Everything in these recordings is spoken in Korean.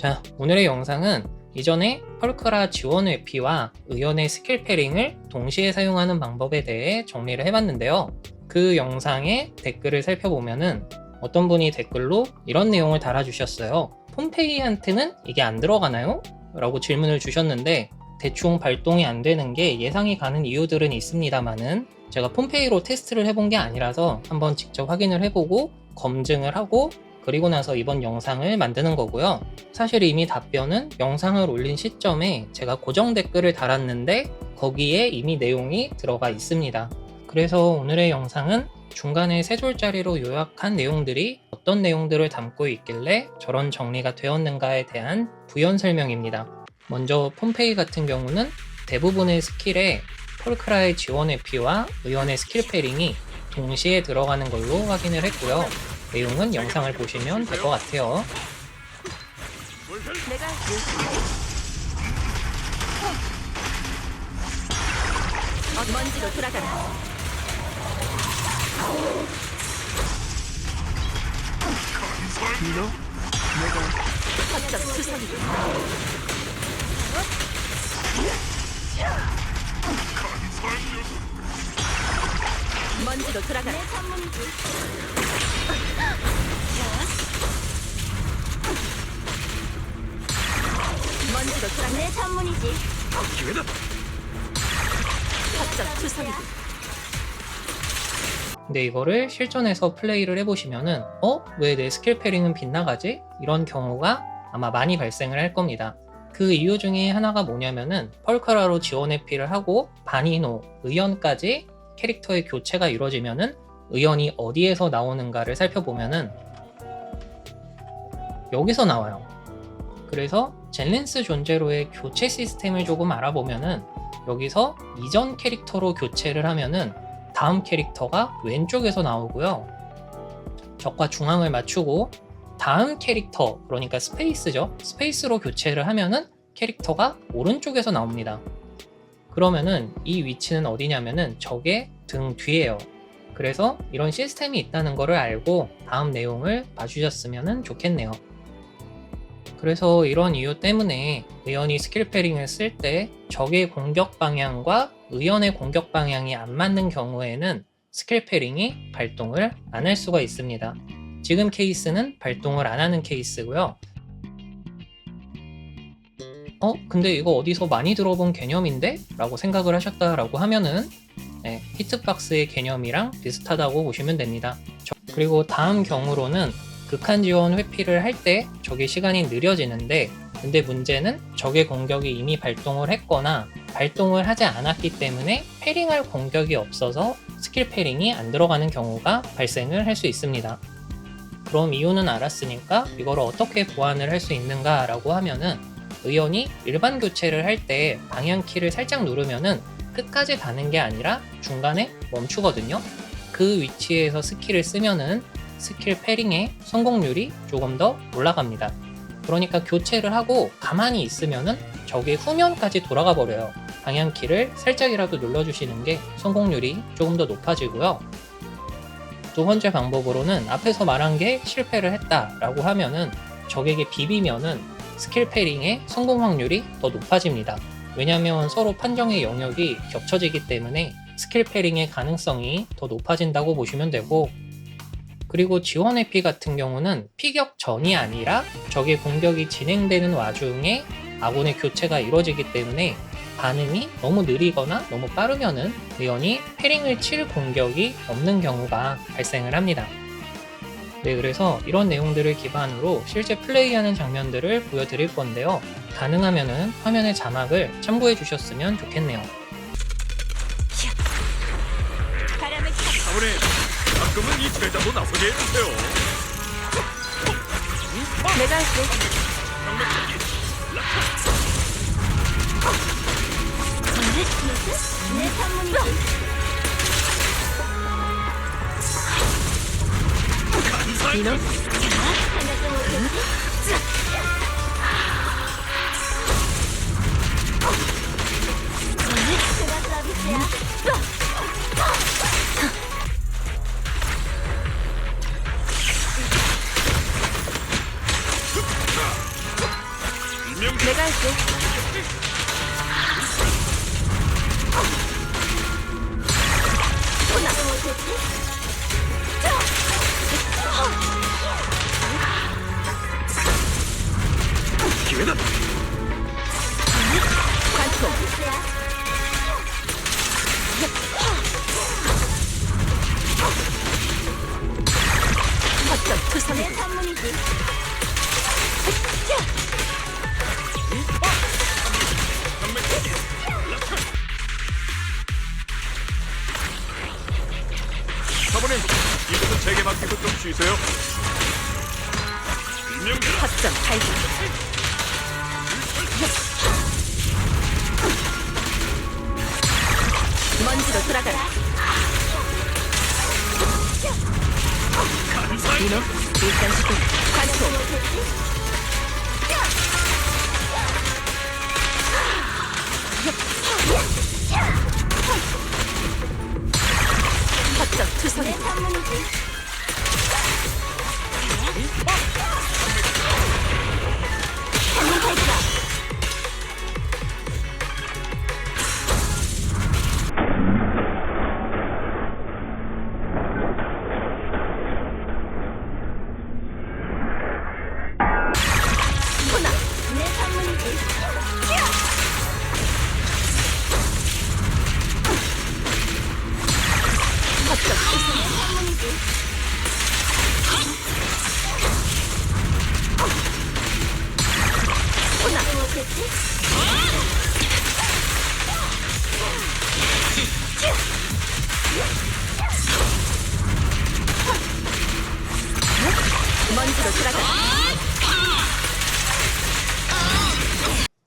자, 오늘의 영상은 이전에 펄크라 지원 회피와 의연의 스킬 패링을 동시에 사용하는 방법에 대해 정리를 해봤는데요. 그 영상의 댓글을 살펴보면은 어떤 분이 댓글로 이런 내용을 달아주셨어요. 폼페이한테는 이게 안 들어가나요? 라고 질문을 주셨는데 대충 발동이 안 되는 게 예상이 가는 이유들은 있습니다만은 제가 폼페이로 테스트를 해본 게 아니라서 한번 직접 확인을 해보고 검증을 하고 그리고 나서 이번 영상을 만드는 거고요. 사실 이미 답변은 영상을 올린 시점에 제가 고정 댓글을 달았는데 거기에 이미 내용이 들어가 있습니다. 그래서 오늘의 영상은 중간에 세 줄짜리로 요약한 내용들이 어떤 내용들을 담고 있길래 저런 정리가 되었는가에 대한 부연 설명입니다. 먼저 폼페이 같은 경우는 대부분의 스킬에 폴크라의 지원 회피와 의원의 스킬 패링이 동시에 들어가는 걸로 확인을 했고요. 내용은 영상을 보시면 될 것 같아요. 먼지로 돌아가라. 먼지로 돌아가라. 먼지로 돌아가. 내 천문이지. 기회다. 확정 수선이. 근데 이거를 실전에서 플레이를 해보시면은 어? 왜 내 스킬 패링은 빗나가지? 이런 경우가 아마 많이 발생을 할 겁니다. 그 이유 중에 하나가 뭐냐면은 펄카라로 지원 회피를 하고 바니노, 의연까지 캐릭터의 교체가 이루어지면은 의연이 어디에서 나오는가를 살펴보면은 여기서 나와요. 그래서 젤렌스 존재로의 교체 시스템을 조금 알아보면은 여기서 이전 캐릭터로 교체를 하면은 다음 캐릭터가 왼쪽에서 나오고요. 적과 중앙을 맞추고 다음 캐릭터, 그러니까 스페이스죠. 스페이스로 교체를 하면은 캐릭터가 오른쪽에서 나옵니다. 그러면은 이 위치는 어디냐면은 적의 등 뒤에요. 그래서 이런 시스템이 있다는 것을 알고 다음 내용을 봐주셨으면 좋겠네요. 그래서 이런 이유 때문에 의원이 스킬 패링을 쓸 때 적의 공격 방향과 의원의 공격 방향이 안 맞는 경우에는 스킬 패링이 발동을 안 할 수가 있습니다. 지금 케이스는 발동을 안 하는 케이스고요. 어, 근데 이거 어디서 많이 들어본 개념인데? 라고 생각을 하셨다라고 하면은 네, 히트박스의 개념이랑 비슷하다고 보시면 됩니다. 저- 그리고 다음 경우로는 극한 지원 회피를 할 때 적의 시간이 느려지는데 근데 문제는 적의 공격이 이미 발동을 했거나 발동을 하지 않았기 때문에 패링할 공격이 없어서 스킬 패링이 안 들어가는 경우가 발생을 할 수 있습니다. 그럼 이유는 알았으니까 이걸 어떻게 보완을 할 수 있는가 라고 하면은 의원이 일반 교체를 할 때 방향키를 살짝 누르면은 끝까지 가는 게 아니라 중간에 멈추거든요. 그 위치에서 스킬을 쓰면은 스킬 패링의 성공률이 조금 더 올라갑니다. 그러니까 교체를 하고 가만히 있으면은 적의 후면까지 돌아가 버려요. 방향키를 살짝이라도 눌러주시는 게 성공률이 조금 더 높아지고요. 두 번째 방법으로는 앞에서 말한 게 실패를 했다라고 하면은 적에게 비비면은 스킬 패링의 성공 확률이 더 높아집니다. 왜냐하면 서로 판정의 영역이 겹쳐지기 때문에 스킬 패링의 가능성이 더 높아진다고 보시면 되고 그리고 지원 회피 같은 경우는 피격 전이 아니라 적의 공격이 진행되는 와중에 아군의 교체가 이루어지기 때문에 반응이 너무 느리거나 너무 빠르면은 의원이 패링을 칠 공격이 없는 경우가 발생을 합니다. 네, 그래서 이런 내용들을 기반으로 실제 플레이하는 장면들을 보여드릴 건데요. 가능하면은 화면의 자막을 참고해 주셨으면 좋겠네요. 바람을 타. 사모님, 가끔은 이 제자도 나서게 해주세요. 내가 할게. 명 내가 할게. 혼 맡기고 좀 쉬세요. 분명 허점 발견. 먼지로 돌아가라. 이놈 일단 시도 관통. 허점 투성이. 혼나.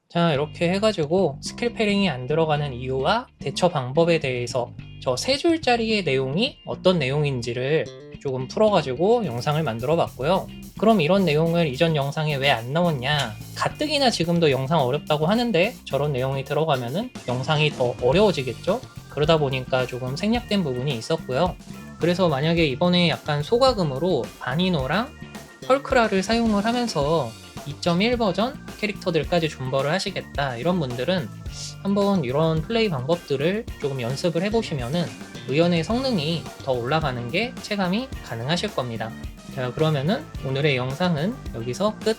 자, 이렇게 해가지고 스킬 패링이 안 들어가는 이유와 대처 방법에 대해서 저 세 줄짜리의 내용이 어떤 내용인지를 조금 풀어가지고 영상을 만들어 봤고요. 그럼 이런 내용을 이전 영상에 왜안 넣었냐? 가뜩이나 지금도 영상 어렵다고 하는데 저런 내용이 들어가면은 영상이 더 어려워지겠죠? 그러다 보니까 조금 생략된 부분이 있었고요. 그래서 만약에 이번에 약간 소가금으로 바니노랑 헐크라를 사용을 하면서 2.1 버전 캐릭터들까지 존버를 하시겠다 이런 분들은 한번 이런 플레이 방법들을 조금 연습을 해보시면은 의연의 성능이 더 올라가는 게 체감이 가능하실 겁니다. 자 그러면은 오늘의 영상은 여기서 끝